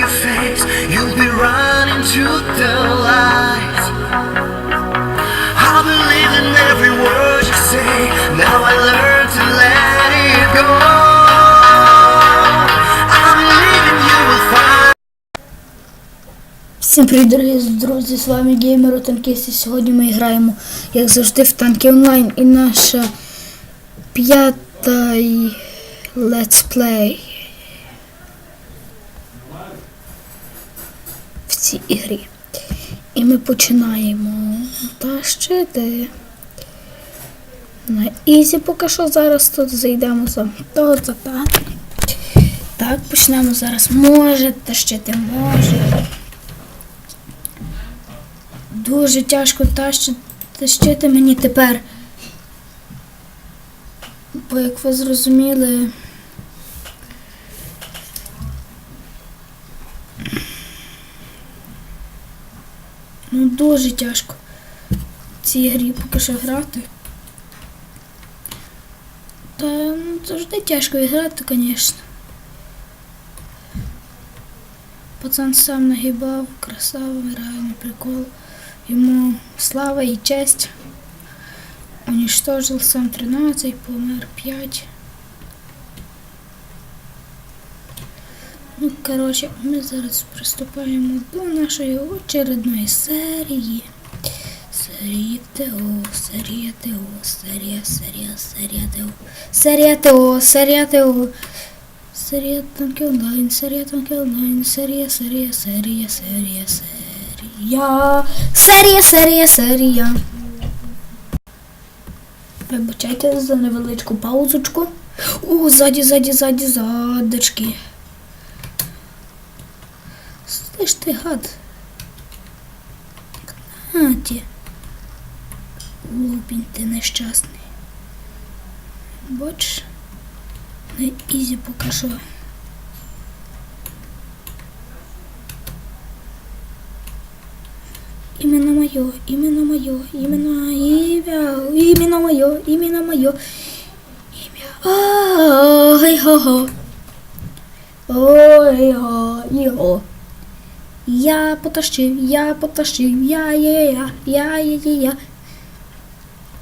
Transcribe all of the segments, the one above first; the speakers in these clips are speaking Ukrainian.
your face, you'll be running to the light. I believe in every word you say. Now I learn to let it go. I believe in you will find. Всім привіт, дорогі друзі, з вами Геймер Танкіст і сьогодні ми граємо, як завжди, в танки онлайн. І наша п'ята й- летсплей цій ігрі. І ми починаємо тащити. На ізі поки що зараз тут зайдемо за того за так. Так, почнемо зараз. Може, тащити може. Дуже тяжко тащити, тащити мені тепер. Бо як ви зрозуміли. Ну дуже тяжко в цій грі поки що грати. Та ну, завжди тяжко і грати, звісно. Пацан сам нагибав, красава, реальний прикол. Ему слава и честь. Уничтожил сам 13, помер 5. Ну, коротше, ми зараз приступаємо до нашої очередної серії. Серії ТО, серія ТО, серія, серія, серія ТО. Серія ТО, серія ТО. Серія танки онлайн, серія танки онлайн, серія, серія, серія, серія, серія. Серія, серія, серія. Вибачайте за невеличку паузочку. О, ззаді, ззаді, ззаді, задочки. Слиш ти гад. Наті. Лупінь ти нещасний. Бач, на ізі поки що. Именно мое, именно мое, именно имя, именно мое, именно мое имя. Ой, хо хо Ой, хо його. Я потащив, я потащив, я є я, я є є я.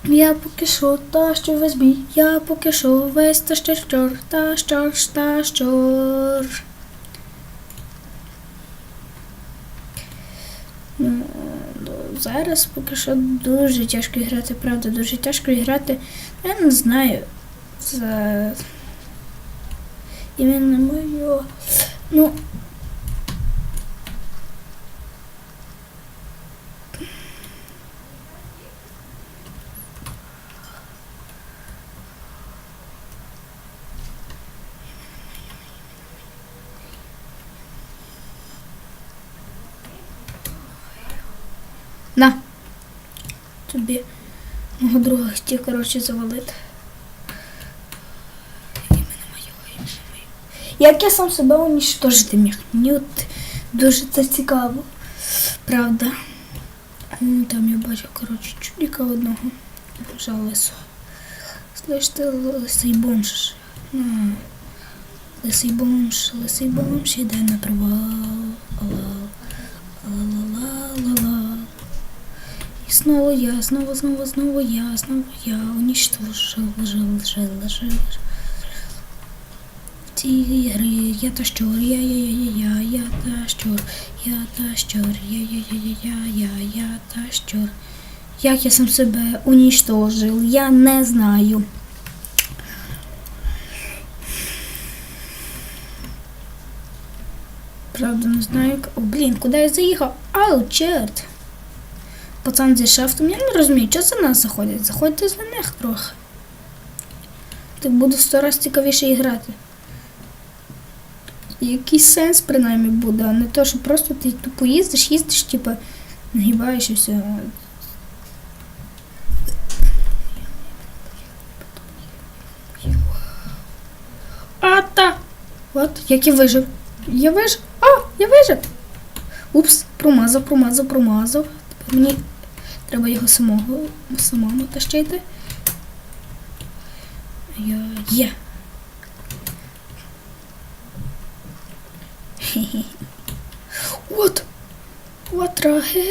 Я поки що тащу весь бій, я поки що весь тащив чор, тащор, тащор. Ну, зараз поки що дуже тяжко грати, правда, дуже тяжко грати. Я не знаю. За... Іменно моє. Ну. На. Тобі мого друга хотів, коротше, завалити. Іменно моє, іменно моє. Як я сам себе унічтожити міг? Мені от дуже це цікаво. Правда. Ну, Там я бачу, коротше, чудика одного. Боже, лисо. Слиш ти лисий бомж. Ну, Лисий бомж, лисий бомж іде на провал. Снова я, снова, снова, снова я, снова я уничтожил, жил, жил, жил. Цій ігри я та щор, я, я, я, я, я, я та щор, я та щор, я, я, я, я, я, я, я та щор. Як я сам себе уничтожив, я не знаю. Правда, не знаю, як... О, блін, куди я заїхав? Ау, черт. Пацан зі шефтом, я не розумію, що за нас заходять. Заходьте за них трохи. Так буде в сто раз цікавіше і грати. Якийсь сенс принаймні буде, а не то, що просто ти тупо їздиш, їздиш, типу, нагибаєш і все. А та! От, як я вижив. Я вижив. А, я вижив. Упс, промазав, промазав, промазав. Мені треба його самого самому тащити. Я є. От. От раге.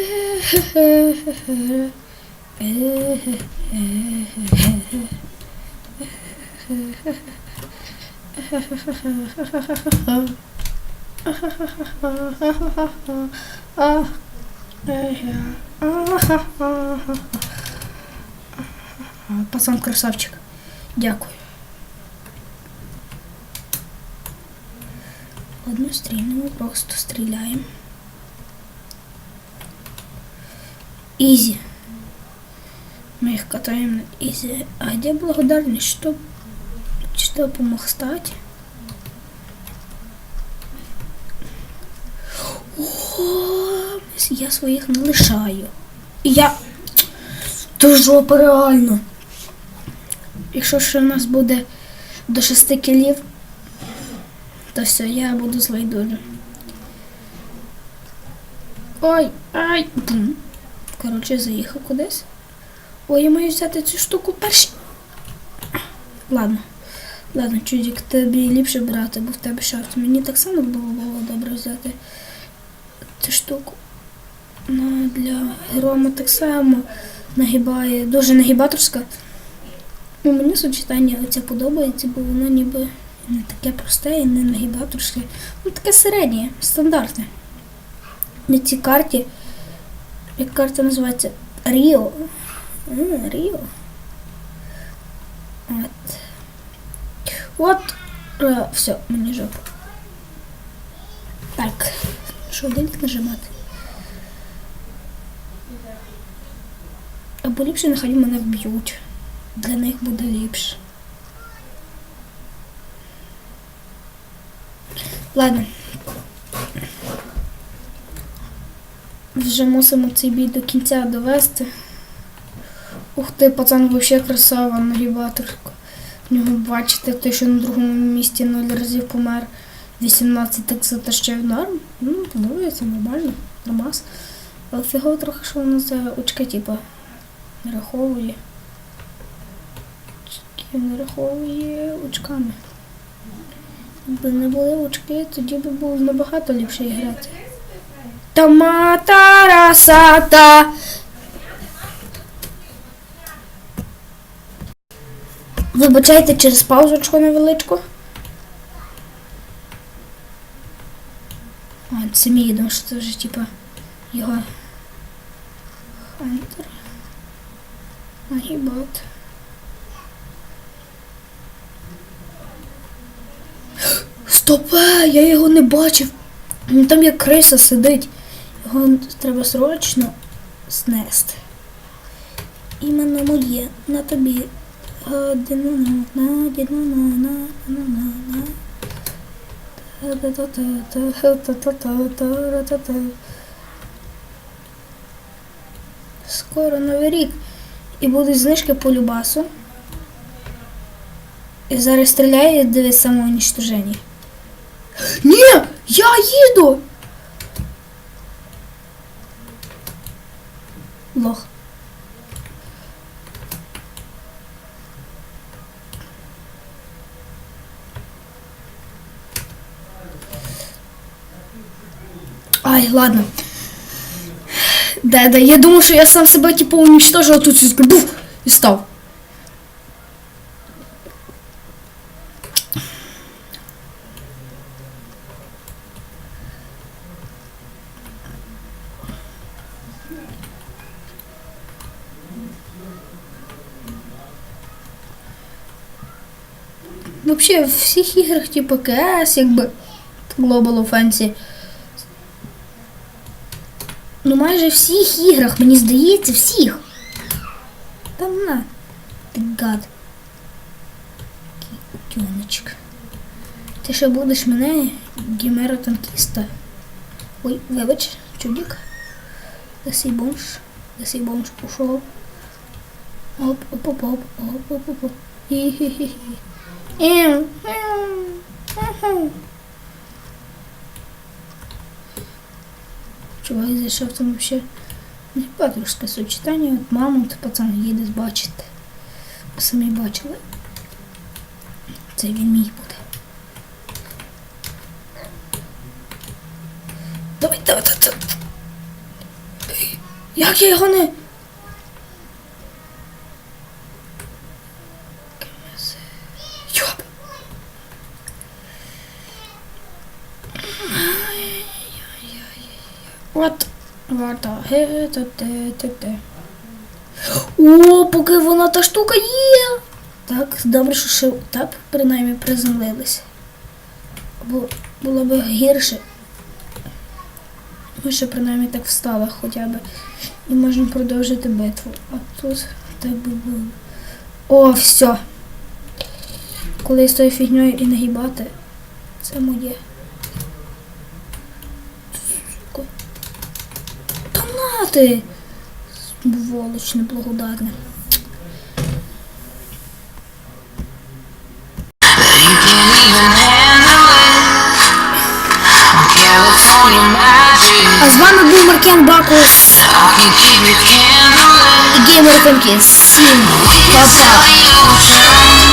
Пацан красавчик. Дякую. Однострільними просто стріляємо. Ізі. Мы их катаем на изи. А где благодарность? Что, что помог стать? Я своїх не лишаю. І Я. То жопа реально. Якщо ще в нас буде до шести кілів, то все, я буду злий дуже. Ой, ай! Коротше, заїхав кудись. Ой, я маю взяти цю штуку перші. Ладно. Ладно, чудик, тобі ліпше брати, бо в тебе шорт. Мені так само було, було добре взяти цю штуку. Ну, для грома так само нагибає, дуже нагибаторська. Ну, мені сочетання оце подобається, бо воно ніби не таке просте і не нагибаторське. Ну, таке середнє, стандартне. На цій карті, як карта називається Ріо. Ріо. От. От. Е, все, мені жопа. Так. Що, дельт нажимати? Або ліпше нехай мене вб'ють. Для них буде ліпше. Ладно. Вже мусимо цей бій до кінця довести. Ух ти, пацан вообще красава, нагибаторка. В нього бачите, той, що на другому місці 0 разів помер. 18 так затащив норм. Ну, подобається, нормально, нормас. Але фігово трохи, що воно за очки, типа, не раховує. Очки не раховує очками. Якби не були очки, тоді би було набагато ліпше грати. Томата расата. Вибачайте через паузочку невеличку. А, це мій, тому що це вже типа його Хантер. Гібат. Стопе! Я його не бачив. Там як криса сидить. Його треба срочно снести. Іменно моє на тобі. Скоро новий рік. І будуть знижки по любасу. І зараз стріляє, дивись самоуничтоження. Ні! Я їду! Лох. Ай, ладно. Да, да, я думал, что я сам себя типа уничтожил, а тут все буф, и стал. Вообще, в всіх іграх, типу КС, якби Global Offensive, Ну майже всіх іграх, мені здається, всіх. Та на. Ти гад. Тюночка. Ти ще будеш мене гімера танкіста. Ой, вибач, чудик. Лисий бомж. Лисий бомж пішов. Оп, оп, оп, оп, оп, оп, оп. Хі-хі-хі. Ем, ем, ем. Чувак зайшов там вообще не патрушське сочетання. От мамонт, пацан їде бачити. Ви самі бачили. Це він мій буде. Давай, давай, давай. давай. Як я його не. От. Варта. О, поки вона та штука є. Так, добре, що ще так принаймні приземлились. Бо було б гірше. Ми ще принаймні так встали хоча б. І можемо продовжити битву. А тут так би було. О, все. Коли з тою фігньою і нагибати, це моє. Сука. Та на ти! Сволоч неблагодарна. А з вами був Маркен Бакус і Геймер Фенкін. Всім you,